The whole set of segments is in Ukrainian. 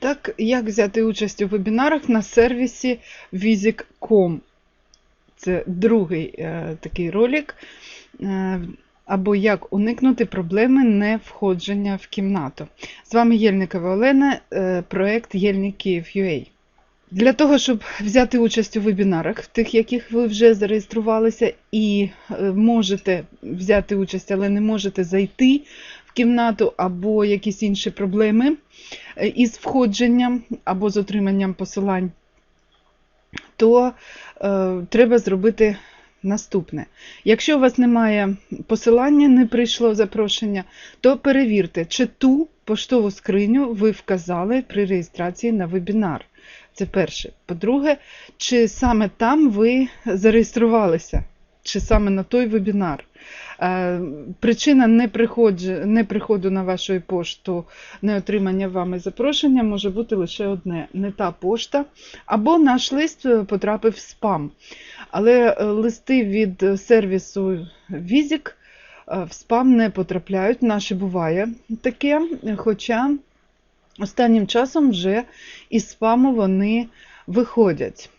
Так, як взяти участь у вебінарах на сервісі Visic.com. Це другий е, такий ролик. Е, або як уникнути проблеми невходження в кімнату. З вами Єльникова Олена, е, проект Єльник Київ.UA. Для того, щоб взяти участь у вебінарах, тих, яких ви вже зареєструвалися, і е, можете взяти участь, але не можете зайти в кімнату, або якісь інші проблеми е, із входженням або з отриманням посилань, то е, треба зробити наступне. Якщо у вас немає посилання, не прийшло запрошення, то перевірте, чи ту поштову скриню ви вказали при реєстрації на вебінар. Це перше. По-друге, чи саме там ви зареєструвалися, чи саме на той вебінар. Е, причина не приходу, не приходу на вашу пошту, не отримання вами запрошення може бути лише одне: не та пошта, або наш лист потрапив в спам. Але е, листи від сервісу Візік е, в спам не потрапляють. Наші буває таке. Хоча останнім часом вже із спаму вони виходять.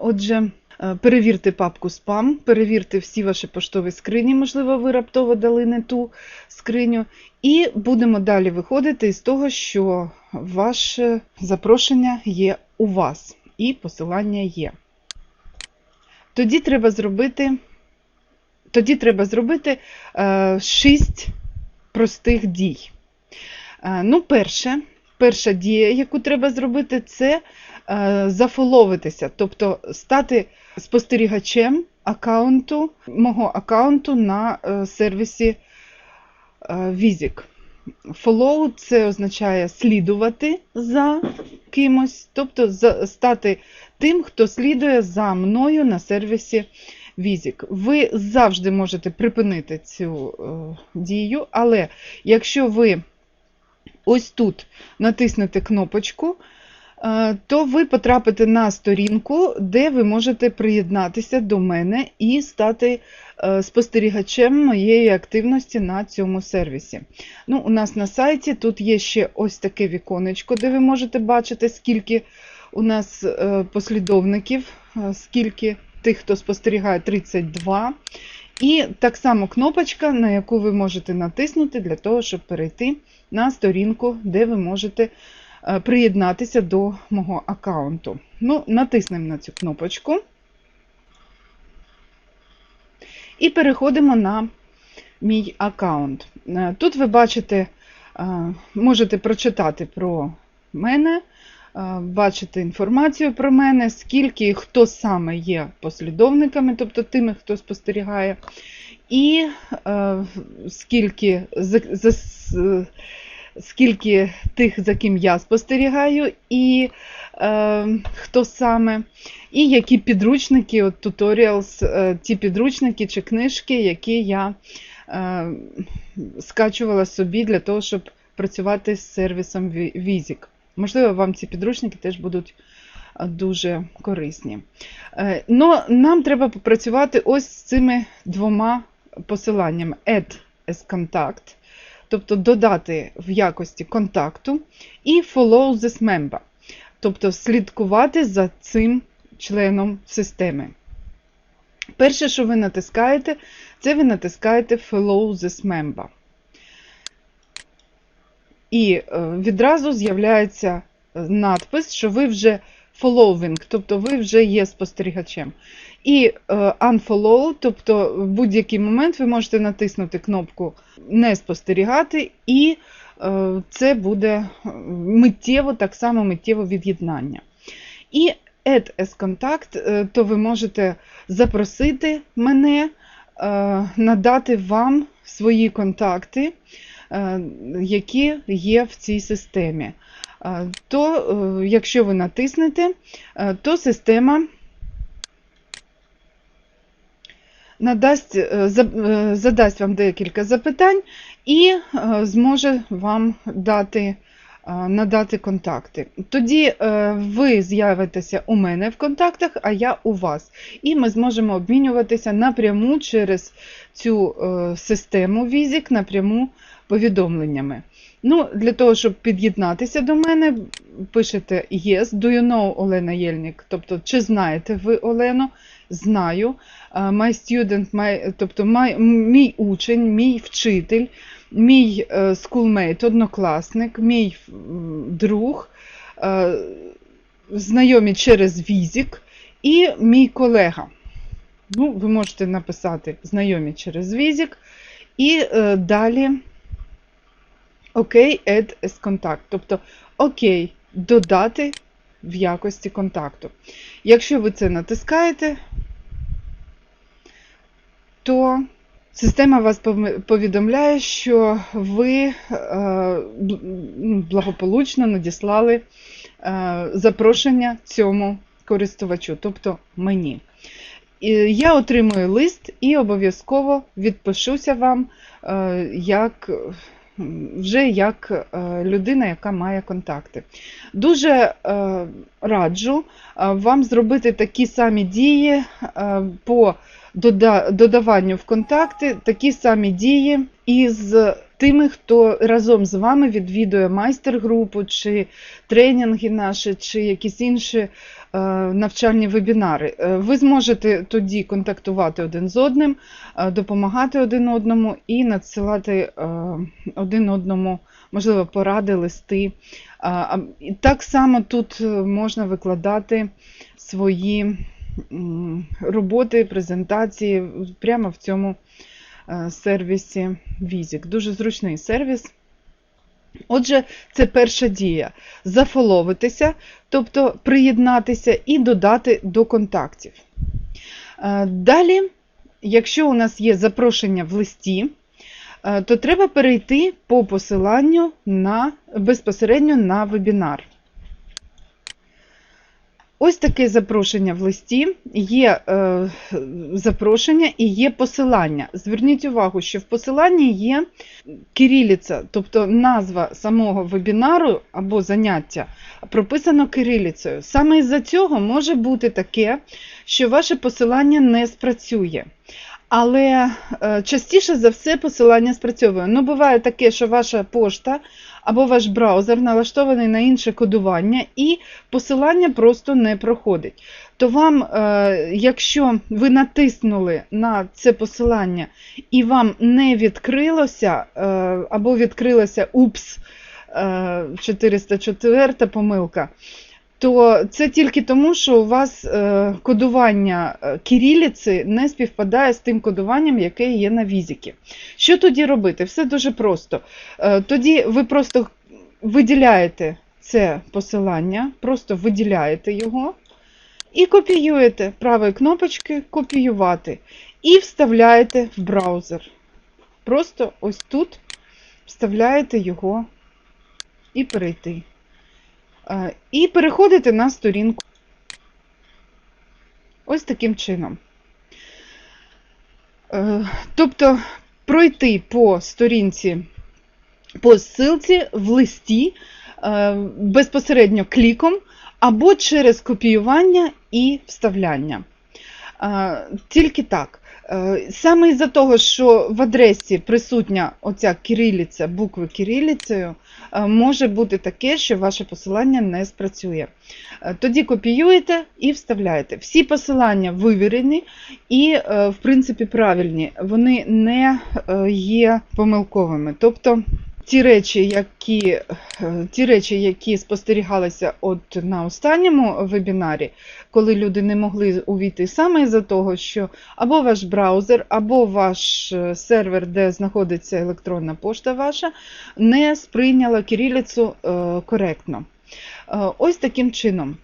Отже, е, перевірте папку спам, перевірте всі ваші поштові скрині, можливо, ви раптово дали не ту скриню. І будемо далі виходити із того, що ваше запрошення є у вас, і посилання є. Тоді треба зробити тоді треба зробити е, 6 простих дій. Е, ну, перше, Перша дія, яку треба зробити, це е, зафоловитися, тобто стати спостерігачем аккаунту, мого аккаунту на е, сервісі е, Візік. Follow це означає слідувати за кимось, тобто стати тим, хто слідує за мною на сервісі Візік. Ви завжди можете припинити цю е, дію, але якщо ви ось тут натиснете кнопочку, е, то ви потрапите на сторінку, де ви можете приєднатися до мене і стати е, спостерігачем моєї активності на цьому сервісі. Ну, У нас на сайті тут є ще ось таке віконечко, де ви можете бачити, скільки у нас е, послідовників, скільки тих, хто спостерігає 32. І так само кнопочка, на яку ви можете натиснути для того, щоб перейти на сторінку, де ви можете е, приєднатися до мого аккаунту. Ну, Натиснемо на цю кнопочку. І переходимо на мій аккаунт. Е, тут ви бачите, е, можете прочитати про мене, бачити інформацію про мене, скільки і хто саме є послідовниками, тобто тими, хто спостерігає, і скільки за, за, скільки тих, за ким я спостерігаю, і е, хто саме, і які підручники, от е, ті підручники чи книжки, які я е, скачувала собі для того, щоб працювати з сервісом Візік. Можливо, вам ці підручники теж будуть дуже корисні. Е, но нам треба попрацювати ось з цими двома посиланнями: Add as Contact тобто додати в якості контакту, і follow this member, тобто слідкувати за цим членом системи. Перше, що ви натискаєте, це ви натискаєте Follow this member. І е, відразу з'являється надпис, що ви вже following, тобто ви вже є спостерігачем. І е, unfollow, тобто в будь-який момент ви можете натиснути кнопку Не спостерігати, і е, це буде миттєво, так само миттєво від'єднання. І Add as Contact, е, то ви можете запросити мене, надати вам свої контакти, які є в цій системі. То, якщо ви натиснете, то система надасть, е, е, задасть вам декілька запитань і е, зможе вам дати, надати контакти. Тоді ви з'явитеся у мене в контактах, а я у вас. І ми зможемо обмінюватися напряму через цю систему Візік, напряму повідомленнями. Ну, Для того, щоб під'єднатися до мене, пишете Yes, do you know Олена Єльник? Тобто, чи знаєте ви Олену? Знаю. Е, My student, my, тобто my, мій учень, мій вчитель, мій schoolmate, однокласник, мій друг, е, знайомі через візик і мій колега. Ну, ви можете написати знайомі через візик. І е, далі окей, add as contact. Тобто окей, додати в якості контакту. Якщо ви це натискаєте, то система вас повідомляє, що ви е, ну, благополучно надіслали е, запрошення цьому користувачу, тобто мені. Я отримую лист і обов'язково відпишуся вам е, як, вже як людина, яка має контакти. Дуже раджу вам зробити такі самі дії по додаванню в контакти, такі самі дії із тими, хто разом з вами відвідує майстер-групу, чи тренінги наші, чи якісь інші е, навчальні вебінари. Е, Ви зможете тоді контактувати один з одним, е, допомагати один одному і надсилати один одному, можливо, поради, листи. Так само тут можна викладати свої роботи, презентації прямо в цьому е, сервісі Візік. Дуже зручний сервіс. Отже, це перша дія. Зафоловитися, тобто приєднатися і додати до контактів. Е, Далі, якщо у нас є запрошення в листі, е, то треба перейти по посиланню на, безпосередньо на вебінар. Ось таке запрошення в листі. Є е, запрошення і є посилання. Зверніть увагу, що в посиланні є кирилиця, тобто назва самого вебінару або заняття прописано кирилицею. Саме із-за цього може бути таке, що ваше посилання не спрацює. Але е, частіше за все посилання спрацьовує. Ну, буває таке, що ваша пошта або ваш браузер налаштований на інше кодування, і посилання просто не проходить. То вам, е, якщо ви натиснули на це посилання і вам не відкрилося, е, або відкрилося упс, е, 404 помилка, то це тільки тому, що у вас е, кодування е, кирилиці не співпадає з тим кодуванням, яке є на візіки. Що тоді робити? Все дуже просто. Е, тоді ви просто виділяєте це посилання, просто виділяєте його і копіюєте правою кнопочкою копіювати і вставляєте в браузер. Просто ось тут вставляєте його і перейти. Е, І переходите на сторінку. Ось таким чином. Е, Тобто пройти по сторінці, по ссылці в листі е, безпосередньо кліком або через копіювання і вставляння. Тільки так. Е, Саме із-за того, що в адресі присутня оця кирилиця, букви кирилицею, е, може бути таке, що ваше посилання не спрацює. Е, Тоді копіюєте і вставляєте. Всі посилання вивірені і, в принципі, правильні. Вони не є помилковими. Тобто ті речі, які, е, ті речі, які спостерігалися от на останньому вебінарі, коли люди не могли увійти саме із-за того, що або ваш браузер, або ваш е, сервер, де знаходиться електронна пошта ваша, не сприйняла кирилицю е, коректно. Ось таким чином.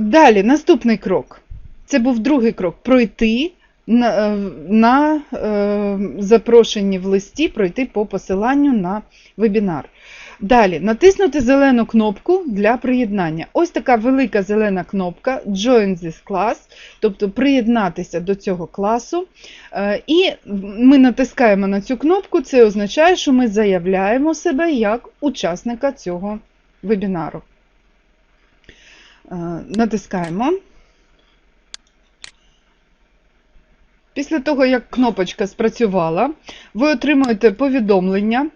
Далі, наступний крок. Це був другий крок пройти на, е, на е, запрошенні в листі, пройти по посиланню на вебінар. Далі натиснути зелену кнопку для приєднання. Ось така велика зелена кнопка Join this class, тобто приєднатися до цього класу. Е, І ми натискаємо на цю кнопку, це означає, що ми заявляємо себе як учасника цього вебінару. Е, Натискаємо. Після того, як кнопочка спрацювала, ви отримуєте повідомлення,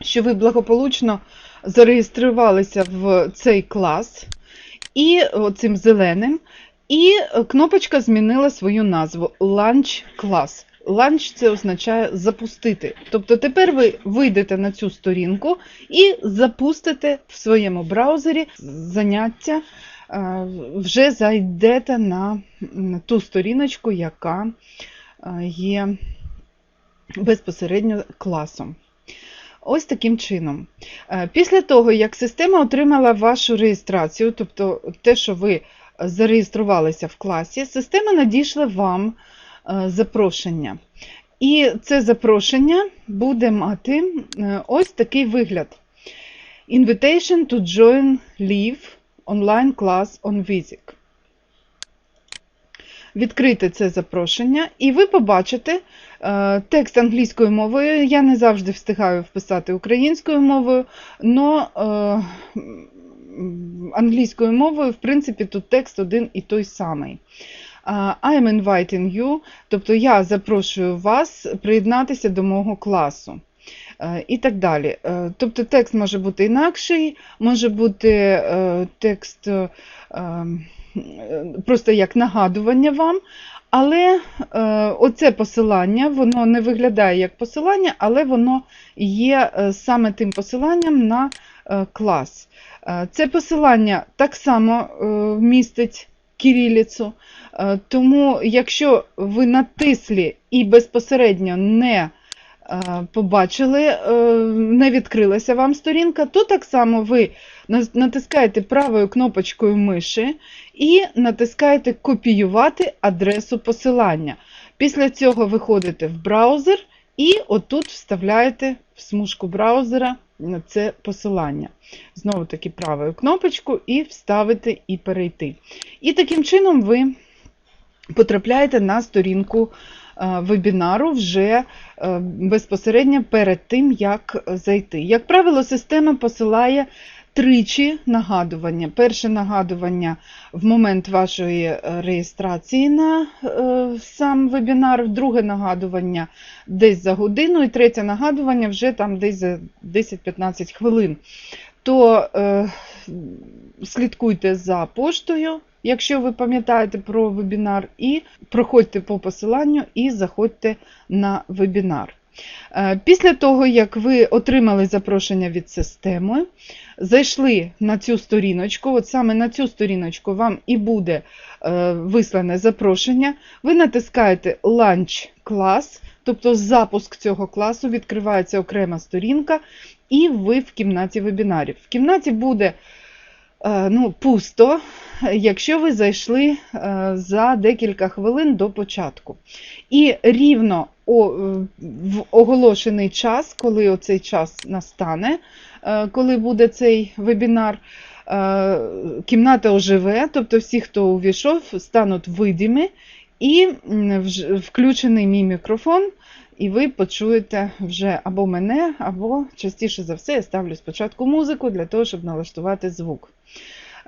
що ви благополучно зареєструвалися в цей клас і цим зеленим, і кнопочка змінила свою назву Launch Class. Launch це означає запустити. Тобто тепер ви вийдете на цю сторінку і запустите в своєму браузері заняття, вже зайдете на ту сторіночку, яка е, є безпосередньо класом. Ось таким чином. Е, після того, як система отримала вашу реєстрацію, тобто те, що ви зареєструвалися в класі, система надійшла вам запрошення. І це запрошення буде мати е, ось такий вигляд: Invitation to join Live online class on Visic. Відкрити це запрошення, і ви побачите е, текст англійською мовою. Я не завжди встигаю вписати українською мовою, але англійською мовою, в принципі, тут текст один і той самий. I am inviting you, тобто я запрошую вас приєднатися до мого класу. Е, і так далі. Е, тобто текст може бути інакший, може бути е, текст просто як нагадування вам. Але оце посилання, воно не виглядає як посилання, але воно є саме тим посиланням на клас. Це посилання так само містить кирилицю. Е, тому, якщо ви натислі і безпосередньо не е, побачили, е, не відкрилася вам сторінка, то так само ви натискаєте правою кнопочкою миші і натискаєте Копіювати адресу посилання. Після цього виходите в браузер і отут вставляєте в смужку браузера це посилання. Знову таки правою кнопочку і вставити і перейти. І таким чином ви потрапляєте на сторінку е, вебінару вже е, безпосередньо перед тим, як зайти. Як правило, система посилає тричі нагадування. Перше нагадування в момент вашої е, реєстрації на сам вебінар, друге нагадування десь за годину, і третє нагадування вже там десь за 10-15 хвилин. То е, слідкуйте за поштою якщо ви пам'ятаєте про вебінар, і проходьте по посиланню і заходьте на вебінар. Е, після того, як ви отримали запрошення від системи, зайшли на цю сторіночку, от саме на цю сторіночку вам і буде е, вислане запрошення, ви натискаєте Launch Class, тобто запуск цього класу, відкривається окрема сторінка, і ви в кімнаті вебінарів. В кімнаті буде Е, ну, пусто, якщо ви зайшли е, за декілька хвилин до початку. І рівно в оголошений час, коли оцей час настане, е, коли буде цей вебінар, кімната оживе, тобто всі, хто увійшов, стануть видимі, і включений мій мікрофон і ви почуєте вже або мене, або частіше за все, я ставлю спочатку музику для того, щоб налаштувати звук.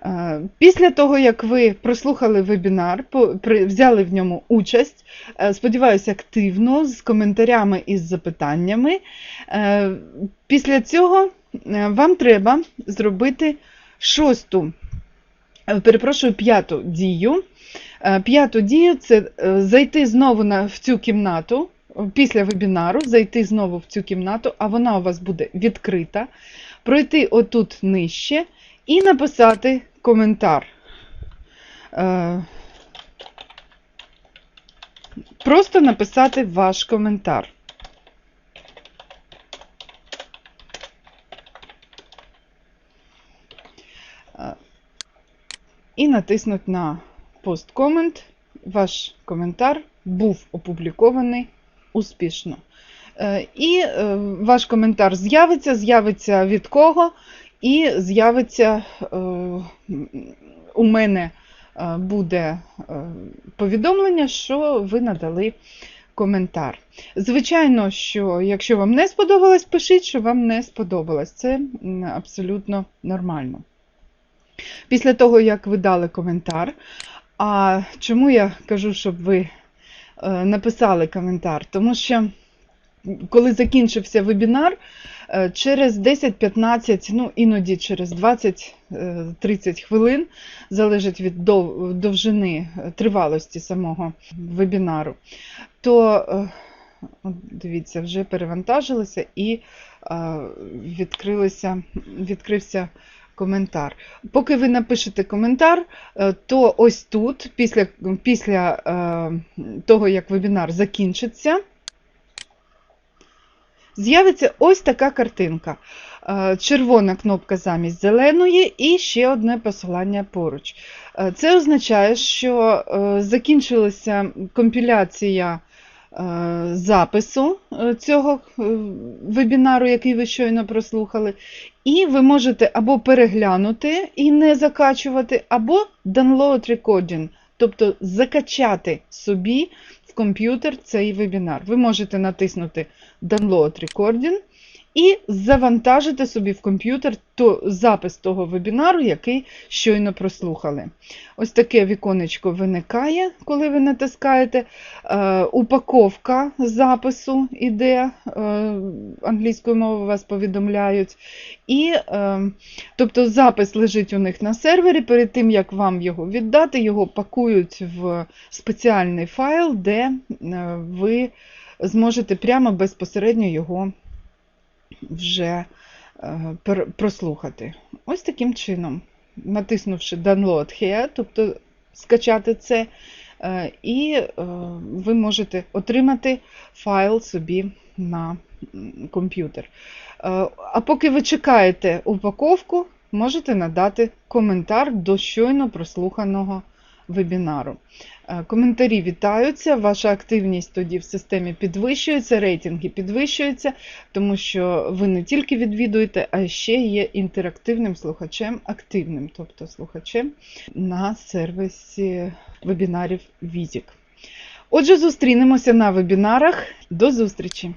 Е, після того, як ви прослухали вебінар, взяли в ньому участь, е, сподіваюся, активно, з коментарями і з запитаннями. Е, після цього вам треба зробити шосту, перепрошую, п'яту дію. П'яту дію це зайти знову в цю кімнату після вебінару зайти знову в цю кімнату, а вона у вас буде відкрита, пройти отут нижче і написати коментар. Е, просто написати ваш коментар. Е, і натиснути на пост-комент. Ваш коментар був опублікований успішно. Е, і е, ваш коментар з'явиться, з'явиться від кого, і з'явиться е, у мене буде повідомлення, що ви надали коментар. Звичайно, що якщо вам не сподобалось, пишіть, що вам не сподобалось. Це абсолютно нормально. Після того, як ви дали коментар, а чому я кажу, щоб ви написали коментар, тому що коли закінчився вебінар, е, через 10-15, ну іноді через 20-30 хвилин, залежить від довжини е, тривалості самого вебінару, то е, дивіться, вже перевантажилося і е, відкрилося, відкрився коментар. Поки ви напишете коментар, е, то ось тут, після, після е, того, як вебінар закінчиться, з'явиться ось така картинка. Е, Червона кнопка замість зеленої і ще одне посилання поруч. Це означає, що закінчилася компіляція запису е, цього е, вебінару, який ви щойно прослухали, і ви можете або переглянути і не закачувати, або download recording, тобто закачати собі в комп'ютер цей вебінар. Ви можете натиснути Download Recording і завантажити собі в комп'ютер то, запис того вебінару, який щойно прослухали. Ось таке віконечко виникає, коли ви натискаєте. Е, упаковка запису іде, е, англійською мовою вас повідомляють. І, е, тобто запис лежить у них на сервері. Перед тим, як вам його віддати, його пакують в спеціальний файл, де ви зможете прямо безпосередньо його вже е, прослухати. Ось таким чином, натиснувши Download Here, тобто скачати це, е, і е, ви можете отримати файл собі на комп'ютер. А поки ви чекаєте упаковку, можете надати коментар до щойно прослуханого вебінару. Е, Коментарі вітаються, ваша активність тоді в системі підвищується, рейтинги підвищуються, тому що ви не тільки відвідуєте, а ще є інтерактивним слухачем, активним, тобто слухачем на сервісі вебінарів Візік. Отже, зустрінемося на вебінарах. До зустрічі!